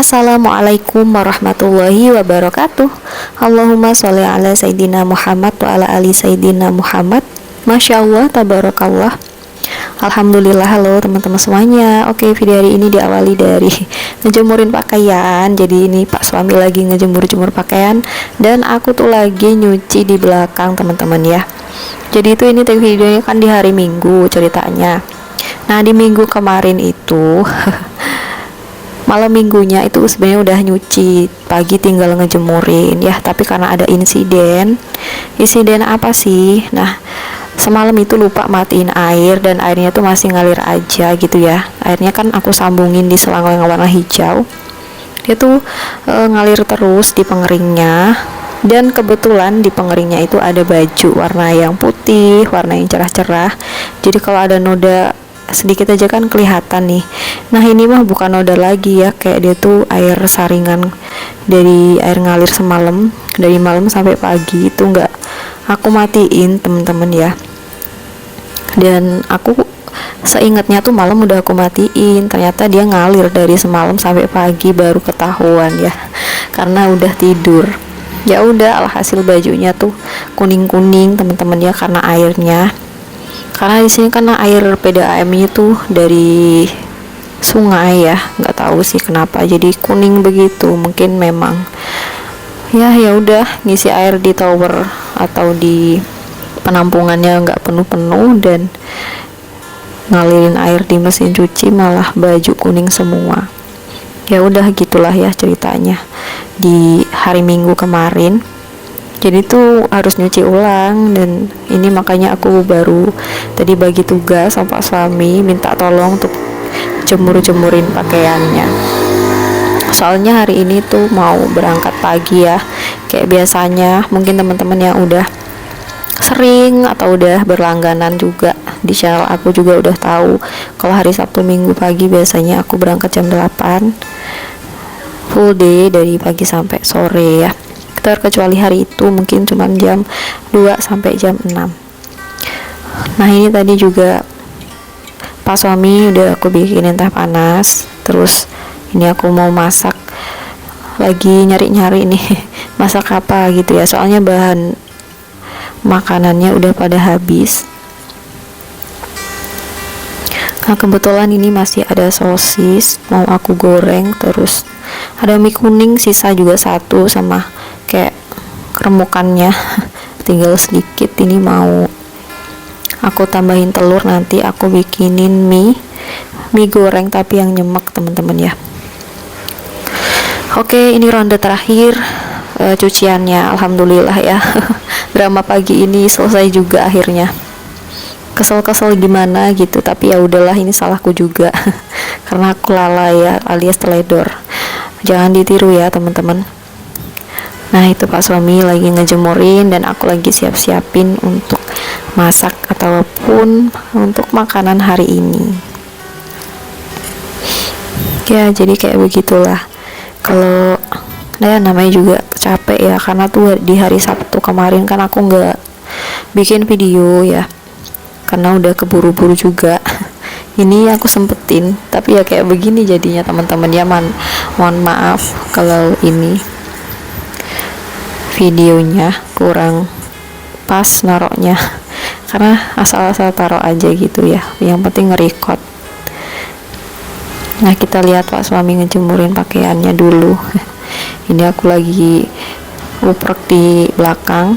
Assalamualaikum warahmatullahi wabarakatuh. Allahumma sholli ala Sayyidina Muhammad wa ala ali Sayyidina Muhammad. Masya Allah, tabarakallah. Alhamdulillah, halo teman-teman semuanya. Oke, video hari ini diawali dari ngejemurin pakaian. Jadi ini pak suami lagi ngejemur-jemur pakaian. Dan aku tuh lagi nyuci di belakang teman-teman ya. Jadi itu ini videonya kan di hari minggu ceritanya. Nah di minggu kemarin itu malam minggunya itu sebenarnya udah nyuci pagi tinggal ngejemurin ya tapi karena ada insiden. Insiden apa sih? Nah semalam itu lupa matiin air dan airnya tuh masih ngalir aja gitu ya. Airnya kan aku sambungin di selang yang warna hijau. Dia tuh e, ngalir terus di pengeringnya. Dan kebetulan di pengeringnya itu ada baju warna yang putih warna yang cerah-cerah. Jadi kalau ada noda sedikit aja kan kelihatan nih. Nah ini mah bukan noda lagi ya kayak dia tuh air saringan dari air ngalir semalam dari malam sampai pagi itu enggak aku matiin temen-temen ya. Dan aku seingatnya tuh malam udah aku matiin ternyata dia ngalir dari semalam sampai pagi baru ketahuan ya karena udah tidur. Ya udah alhasil bajunya tuh kuning kuning teman-teman ya karena airnya karena di sini kan air PDAM itu dari sungai ya. Nggak tahu sih kenapa. Jadi kuning begitu. Mungkin memang. Ya ya udah. Ngisi air di tower atau di penampungannya nggak penuh-penuh dan ngalirin air di mesin cuci malah baju kuning semua. Ya udah gitulah ya ceritanya di hari minggu kemarin jadi tuh harus nyuci ulang dan ini makanya aku baru tadi bagi tugas sama pak suami minta tolong untuk jemur-jemurin pakaiannya. Soalnya hari ini tuh mau berangkat pagi ya kayak biasanya mungkin teman-teman yang udah sering atau udah berlangganan juga di channel aku juga udah tahu kalau hari Sabtu Minggu pagi biasanya aku berangkat jam 8 full day dari pagi sampai sore ya terkecuali hari itu mungkin cuma jam 2 sampai jam 6 nah ini tadi juga pas suami udah aku bikinin teh panas terus ini aku mau masak lagi nyari-nyari nih masak apa gitu ya. Soalnya bahan makanannya udah pada habis. Nah kebetulan ini masih ada sosis mau aku goreng terus ada mie kuning sisa juga satu sama kayak remukannya tinggal sedikit ini mau aku tambahin telur nanti aku bikinin mie mie goreng tapi yang nyemek teman-teman ya. Oke ini ronde terakhir uh, cuciannya. Alhamdulillah ya. Drama pagi ini selesai juga akhirnya. Kesel-kesel gimana gitu tapi ya udahlah ini salahku juga. Karena aku lalai ya alias teledor. Jangan ditiru ya teman-teman Nah itu pak suami lagi ngejemurin dan aku lagi siap-siapin untuk masak ataupun untuk makanan hari ini. Ya jadi kayak begitulah. Kalau nah namanya juga capek ya karena tuh di hari Sabtu kemarin kan aku nggak bikin video ya karena udah keburu-buru juga. ini aku sempetin tapi ya kayak begini jadinya teman-teman ya man mohon maaf kalau ini videonya kurang pas naroknya. Karena asal-asal taruh aja gitu ya yang penting nge-record. Nah kita lihat pak suami ngejemurin pakaiannya dulu. Ini aku lagi uprek di belakang.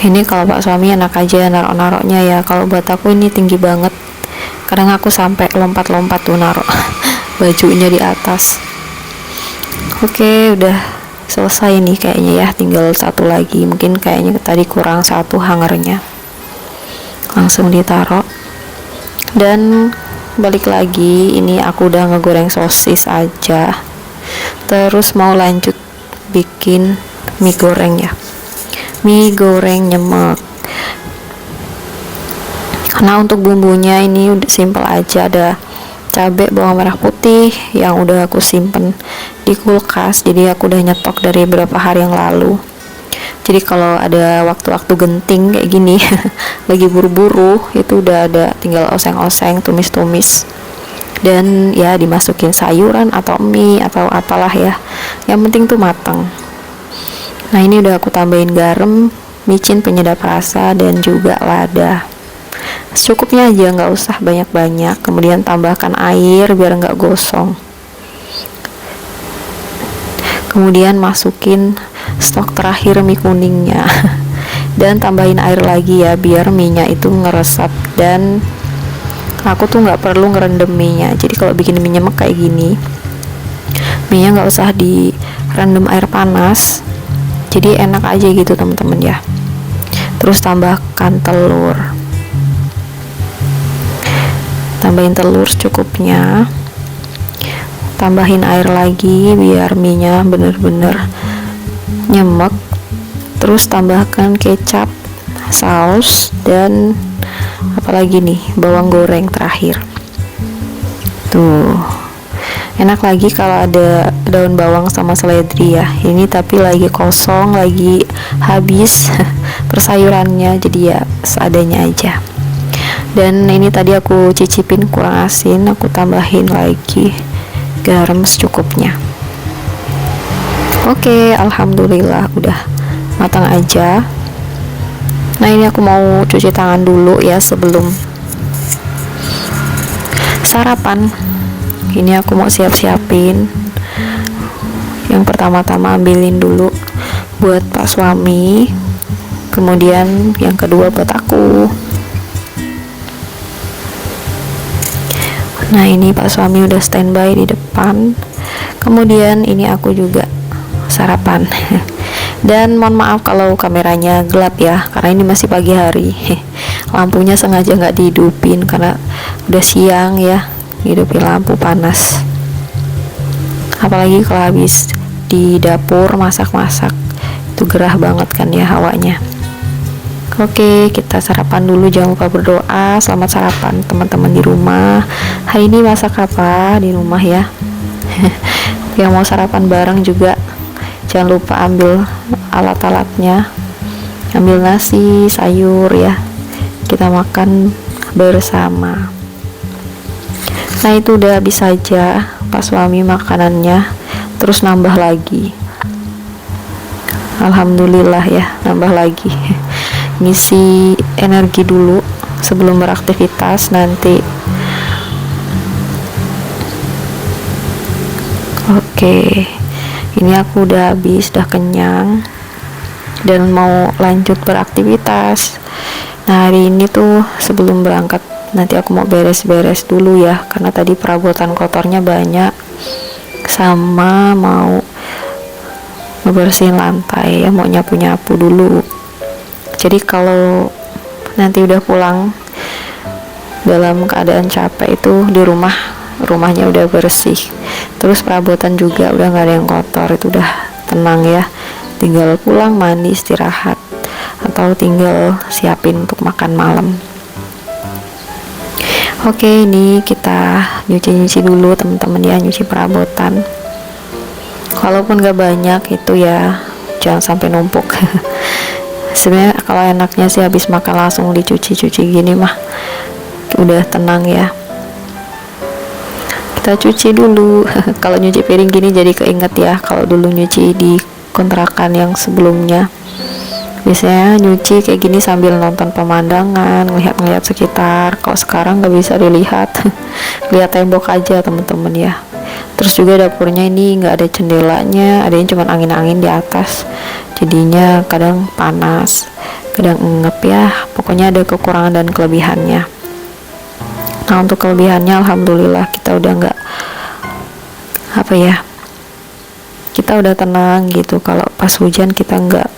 Ini kalau pak suami enak aja narok-naroknya ya. Kalau buat aku ini tinggi banget. Kadang aku sampai lompat-lompat tuh narok bajunya di atas. Oke udah selesai nih kayaknya ya tinggal satu lagi. Mungkin kayaknya tadi kurang satu hangernya. Langsung ditaruh. Dan balik lagi ini aku udah ngegoreng sosis aja. Terus mau lanjut bikin mie goreng ya. Mie goreng nyemek. Nah untuk bumbunya ini udah simple aja ada cabai bawang merah putih yang udah aku simpen di kulkas. Jadi aku udah nyetok dari beberapa hari yang lalu. Jadi kalau ada waktu-waktu genting kayak gini lagi buru-buru itu udah ada tinggal oseng-oseng tumis-tumis. Dan ya dimasukin sayuran atau mie atau apalah ya. Yang penting tuh matang. Nah ini udah aku tambahin garam micin penyedap rasa dan juga lada secukupnya aja nggak usah banyak-banyak. Kemudian tambahkan air biar nggak gosong. Kemudian masukin stok terakhir mie kuningnya. Dan tambahin air lagi ya biar minyak itu ngeresap dan aku tuh nggak perlu ngerendam minyak jadi kalau bikin mie nyemek kayak gini minyak nggak usah direndam air panas. Jadi enak aja gitu teman-teman ya. Terus tambahkan telur tambahin telur secukupnya tambahin air lagi biar minyak bener-bener nyemek. Terus tambahkan kecap saus dan apalagi nih bawang goreng terakhir. Tuh. Enak lagi kalau ada daun bawang sama seledri ya. Ini tapi lagi kosong lagi habis persayurannya. Jadi ya seadanya aja dan ini tadi aku cicipin kurang asin aku tambahin lagi garam secukupnya. Oke alhamdulillah udah matang aja. Nah ini aku mau cuci tangan dulu ya sebelum sarapan. Ini aku mau siap-siapin. Yang pertama-tama ambilin dulu buat pak suami. Kemudian yang kedua buat aku Nah ini Pak suami udah standby di depan. Kemudian ini aku juga sarapan. Dan mohon maaf kalau kameranya gelap ya Karena ini masih pagi hari. Lampunya sengaja nggak dihidupin Karena udah siang ya Hidupin lampu panas. Apalagi kalau habis di dapur masak-masak Itu gerah banget kan ya hawanya Oke, kita sarapan dulu. Jangan lupa berdoa. Selamat sarapan teman-teman di rumah. Hari ini masak apa di rumah ya? Yang mau sarapan bareng juga jangan lupa ambil alat-alatnya. Ambil nasi, sayur ya. Kita makan bersama. Nah, itu udah habis saja pas suami makanannya. Terus nambah lagi. Alhamdulillah ya, nambah lagi. ngisi energi dulu sebelum beraktivitas nanti. Oke ini aku udah habis udah kenyang dan mau lanjut beraktivitas. Nah hari ini tuh sebelum berangkat nanti aku mau beres-beres dulu ya karena tadi perabotan kotornya banyak sama mau ngebersihin lantai ya mau nyapu-nyapu dulu jadi kalau nanti udah pulang dalam keadaan capek itu di rumah rumahnya udah bersih. Terus perabotan juga udah nggak ada yang kotor itu udah tenang ya. Tinggal pulang mandi istirahat atau tinggal siapin untuk makan malam. Oke ini kita nyuci-nyuci dulu teman-teman ya nyuci perabotan. Walaupun gak banyak itu ya jangan sampai numpuk sebenarnya kalau enaknya sih habis makan langsung dicuci-cuci gini mah udah tenang ya. Kita cuci dulu. Kalau nyuci piring gini jadi keinget ya kalau dulu nyuci di kontrakan yang sebelumnya. Biasanya nyuci kayak gini sambil nonton pemandangan ngelihat-ngelihat sekitar. Kalau sekarang nggak bisa dilihat. Lihat tembok aja teman-teman ya terus juga dapurnya ini nggak ada jendelanya ada yang cuma angin-angin di atas. Jadinya kadang panas kadang ngep ya. Pokoknya ada kekurangan dan kelebihannya. Nah untuk kelebihannya alhamdulillah kita udah nggak apa ya kita udah tenang gitu. Kalau pas hujan kita nggak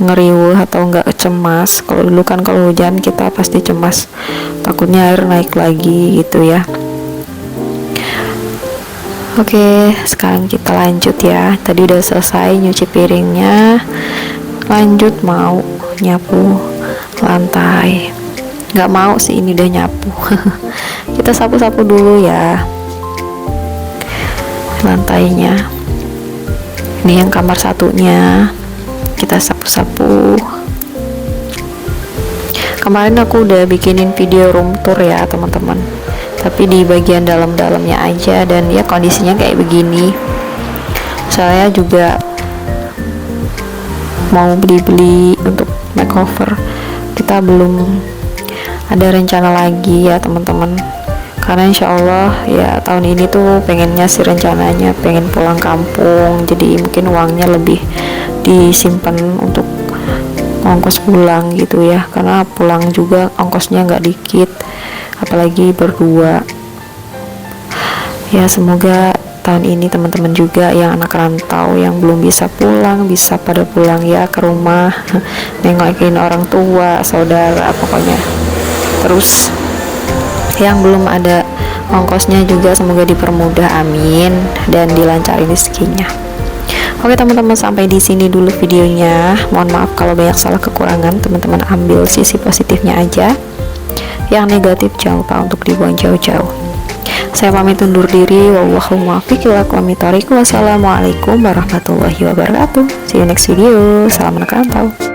ngeriuh atau nggak cemas. Kalau dulu kan kalau hujan kita pasti cemas takutnya air naik lagi gitu ya Oke, sekarang kita lanjut ya. Tadi udah selesai nyuci piringnya. Lanjut mau nyapu lantai. Nggak mau sih ini udah nyapu. kita sapu-sapu dulu ya lantainya. Ini yang kamar satunya. Kita sapu-sapu. Kemarin aku udah bikinin video room tour ya, teman-teman tapi di bagian dalam-dalamnya aja dan ya kondisinya kayak begini. Saya juga mau beli-beli untuk makeover. Kita belum ada rencana lagi ya teman-teman. Karena insya Allah ya tahun ini tuh pengennya sih rencananya pengen pulang kampung. Jadi mungkin uangnya lebih disimpan untuk ongkos pulang gitu ya. Karena pulang juga ongkosnya nggak dikit apalagi berdua. Ya semoga tahun ini teman-teman juga yang anak rantau yang belum bisa pulang bisa pada pulang ya ke rumah nengokin orang tua saudara pokoknya. Terus yang belum ada ongkosnya juga semoga dipermudah amin dan dilancarin rezekinya Oke teman-teman sampai di sini dulu videonya. Mohon maaf kalau banyak salah kekurangan. Teman-teman ambil sisi positifnya aja. Yang negatif jangan lupa untuk dibuang jauh-jauh. Saya pamit undur diri. Wassalamualaikum warahmatullahi wabarakatuh. See you next video. Salam anak rantau